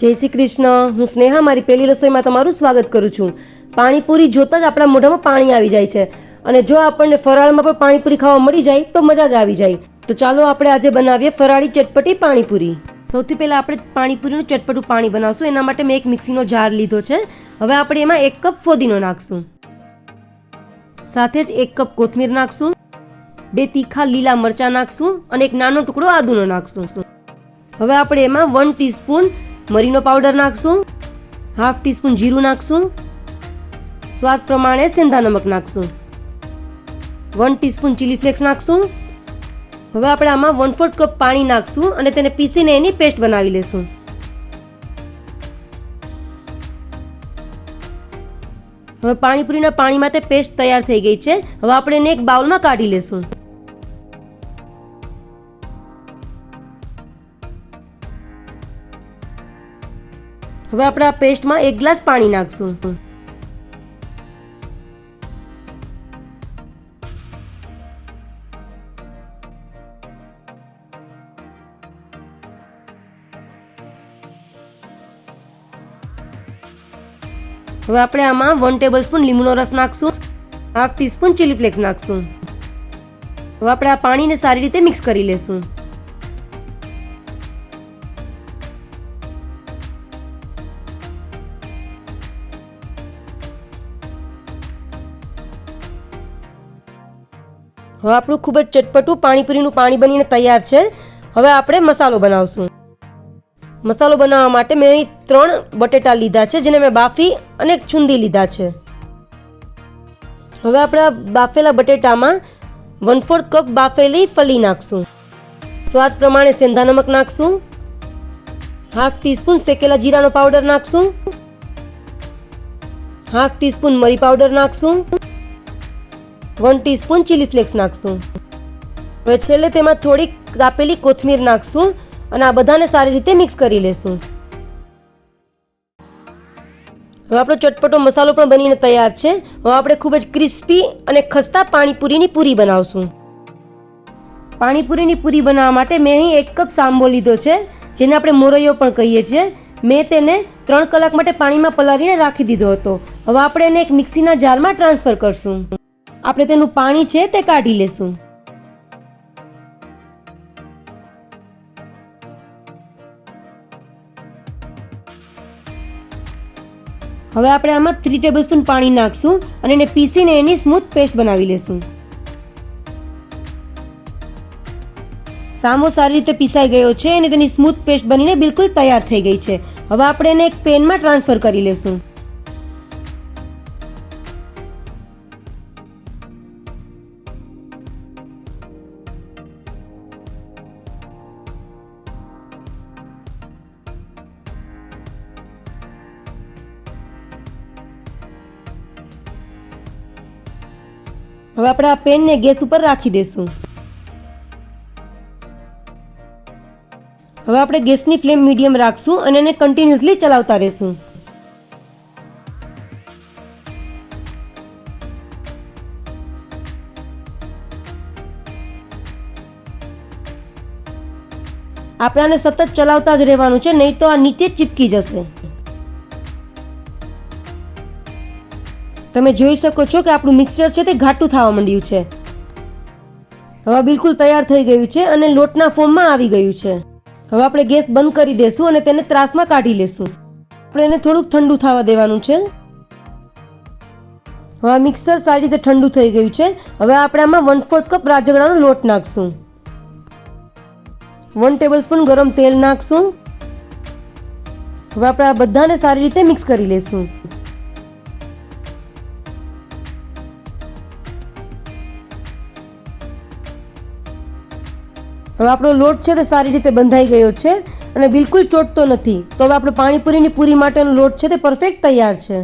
જય શ્રી કૃષ્ણ. હું સ્નેહા, મારી પહેલી રસોઈમાં તમારું સ્વાગત કરું છું. પાણીપુરી જોતાં જ આપણા મોઢામાં પાણી આવી જાય છે. અને જો આપણને ફરાળમાં પણ પાણીપુરી ખાવા મળી જાય, તો મજા જ આવી જાય. તો ચાલો આપણે આજે બનાવીએ ફરાળી ચટપટી પાણીપુરી. સૌથી પહેલાં આપણે પાણીપુરીનું ચટપટું પાણી બનાવશું. એના માટે મેં એક મિક્સીનો જાર લીધો છે. હવે આપણે એમાં એક કપ ફોદીનો નાખશું. સાથે જ એક કપ કોથમીર નાખશું. બે તીખા લીલા મરચાં નાખશું અને એક નાનો ટુકડો આદુનો નાખશું. હવે આપણે એમાં વન ટીસ્પૂન મરીનો પાવડર નાખશું, હાફ ટીસ્પૂન જીરું નાખશું, સ્વાદ પ્રમાણે સેંધા નમક નાખશું. વન ટીસ્પૂન ચીલી ફ્લેક્સ નાખશું. હવે આપણે આમાં વન ફોર્થ કપ પાણી નાખશું અને તેને પીસીને એની પેસ્ટ બનાવી લેશું. હવે પાણીપુરીના પાણીમાં તે પેસ્ટ તૈયાર થઈ ગઈ છે. હવે આપણે એને એક બાઉલમાં કાઢી લેશું. હવે આપણે આ પેસ્ટમાં એક ગ્લાસ પાણી નાખશું. હવે આપણે આમાં વન ટેબલ સ્પૂન લીંબુનો રસ નાખશું. હાફ ટીસ્પૂન ચીલી ફ્લેક્સ નાખશું. હવે આપણે આ પાણીને સારી રીતે મિક્સ કરી લેશું. હવે આપણું ખૂબ જ ચટપટું પાણીપુરીનું પાણી બનીને તૈયાર છે. હવે આપણે મસાલો બનાવશું. મસાલો બનાવવા માટે મેં અહીં ત્રણ બટેટા લીધા છે, જેને મેં બાફી અને છુંદી લીધા છે. હવે આપણા બાફેલા બટેટામાં વન ફોર્થ કપ બાફેલી ફલી નાખશું. સ્વાદ પ્રમાણે સેંધા નમક નાખશું. હાફ ટીસ્પૂન શેકેલા જીરાનો પાવડર નાખશું. હાફ ટીસ્પૂન મરી પાવડર નાખશું. વન ટીસ્પૂન ચીલી ફ્લેક્સ નાખશું. હવે છેલ્લે તેમાં થોડીક કાપેલી કોથમીર નાખશું અને આ બધાને સારી રીતે મિક્સ કરી લેશું. હવે આપણો ચટપટો મસાલો પણ બનીને તૈયાર છે. હવે આપણે ખૂબ જ ક્રિસ્પી અને ખસ્તા પાણીપુરીની પૂરી બનાવશું. પાણીપુરીની પૂરી બનાવવા માટે મેં અહીં એક કપ સાંભો લીધો છે, જેને આપણે મોરૈયો પણ કહીએ છીએ. મેં તેને ત્રણ કલાક માટે પાણીમાં પલાળીને રાખી દીધો હતો. હવે આપણે એને એક મિક્સીના જારમાં ટ્રાન્સફર કરશું. આપણે તેનું પાણી છે તે કાઢી લેશું. હવે આપણે આમાં થ્રી ટેબલ સ્પૂન પાણી નાખશું અને એને પીસીને એની સ્મૂથ પેસ્ટ બનાવી લેશું. સામો સારી રીતે પીસાઈ ગયો છે અને તેની સ્મૂથ પેસ્ટ બનીને બિલકુલ તૈયાર થઈ ગઈ છે. હવે આપણે એને એક પેનમાં ટ્રાન્સફર કરી લેશું. હવે આપણે આ પેનને ગેસ ઉપર રાખી દેશું. હવે આપણે ગેસની ફ્લેમ મીડિયમ રાખશું અને એને કન્ટિન્યુઅસલી ચલાવતા રહેશું. આપણે સતત ચલાવતા જ રહેવાનું છે, નહીં તો આ નીચે ચીપકી જશે. તમે જોઈ શકો છો કે આપણું મિક્સચર છે તે ઘાટું થવા માંડ્યું છે. હવે બિલકુલ તૈયાર થઈ ગયું છે અને લોટના ફોર્મમાં આવી ગયું છે. હવે આપણે ગેસ બંધ કરી દેશું અને તેને ત્રાસમાં કાઢી લેશું. આપણે એને થોડુંક ઠંડુ થવા દેવાનું છે. હવે મિક્સર સારી રીતે ઠંડુ થઈ ગયું છે. હવે આપણે આમાં વન ફોર્થ કપ રાજગડાનો લોટ નાખશું. વન ટેબલ સ્પૂન ગરમ તેલ નાખશું. હવે આપણે આ બધાને સારી રીતે મિક્સ કરી લેશું. હવે આપણો લોટ છે તે સારી રીતે બંધાઈ ગયો છે અને બિલકુલ ચોટતો નથી. તો હવે આપણે પાણીપુરીની પૂરી માટેનો લોટ છે તે પરફેક્ટ તૈયાર છે.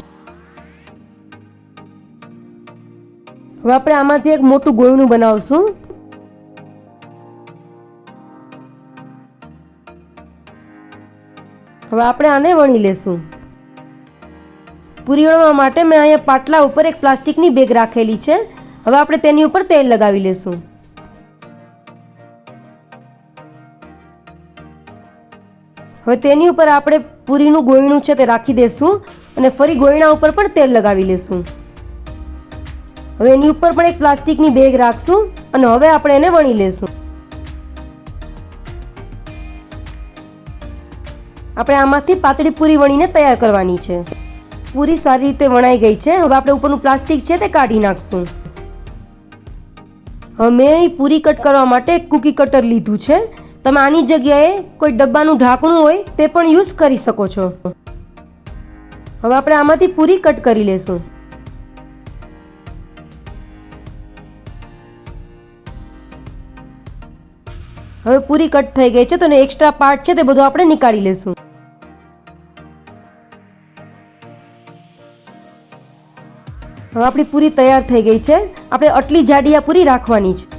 હવે આપણે આમાંથી એક મોટું ગોયણું બનાવશું. હવે આપણે આને વણી લેશું. પૂરી વણવા માટે મેં અહીંયા પાટલા ઉપર એક પ્લાસ્ટિકની બેગ રાખેલી છે. હવે આપણે તેની ઉપર તેલ લગાવી લેશું. હવે તેની ઉપર આપણે પૂરીનું ગોયણું છે તે રાખી દેશું અને ફરી ગોયણા ઉપર પણ તેલ લગાવી લેશું. હવે એની ઉપર પણ એક પ્લાસ્ટિકની બેગ રાખશું અને હવે આપણે એને વણી લેશું. આપણે આમાંથી પાતળી પૂરી વણીને તૈયાર કરવાની છે. પૂરી સારી રીતે વણાઈ ગઈ છે. હવે આપણે ઉપરનું પ્લાસ્ટિક છે તે કાઢી નાખશું. હવે મેં પૂરી કટ કરવા માટે કૂકી કટર લીધું છે. તમે આની જગ્યાએ કોઈ ડબ્બાનું ઢાંકણું હોય તે પણ યુઝ કરી શકો છો. હવે આપણે આમાંથી પૂરી કટ કરી લેશું. હવે પૂરી કટ થઈ ગઈ છે તો એક્સ્ટ્રા પાર્ટ છે તે બધું આપણે નીકાળી લેશું. હવે આપણી પૂરી તૈયાર થઈ ગઈ છે. આપણે આટલી જાડી પૂરી રાખવાની છે.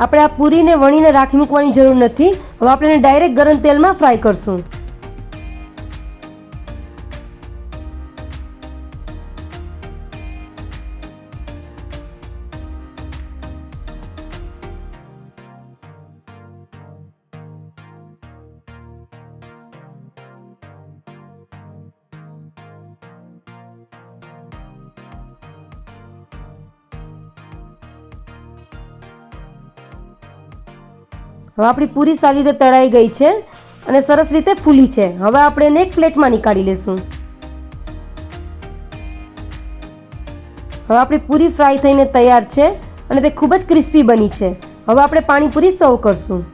આપણે આ પૂરીને વણીને રાખી મૂકવાની જરૂર નથી. હવે આપણે ડાયરેક્ટ ગરમ તેલમાં ફ્રાય કરશું. હવે આપણી પૂરી સારી રીતે તળાઈ ગઈ છે અને સરસ રીતે ફૂલી છે. હવે આપણે એને એક પ્લેટમાં નીકાળી લેશું. હવે આપણી પૂરી ફ્રાય થઈને તૈયાર છે અને તે ખૂબ જ ક્રિસ્પી બની છે. હવે આપણે પાણીપુરી સર્વ કરશું.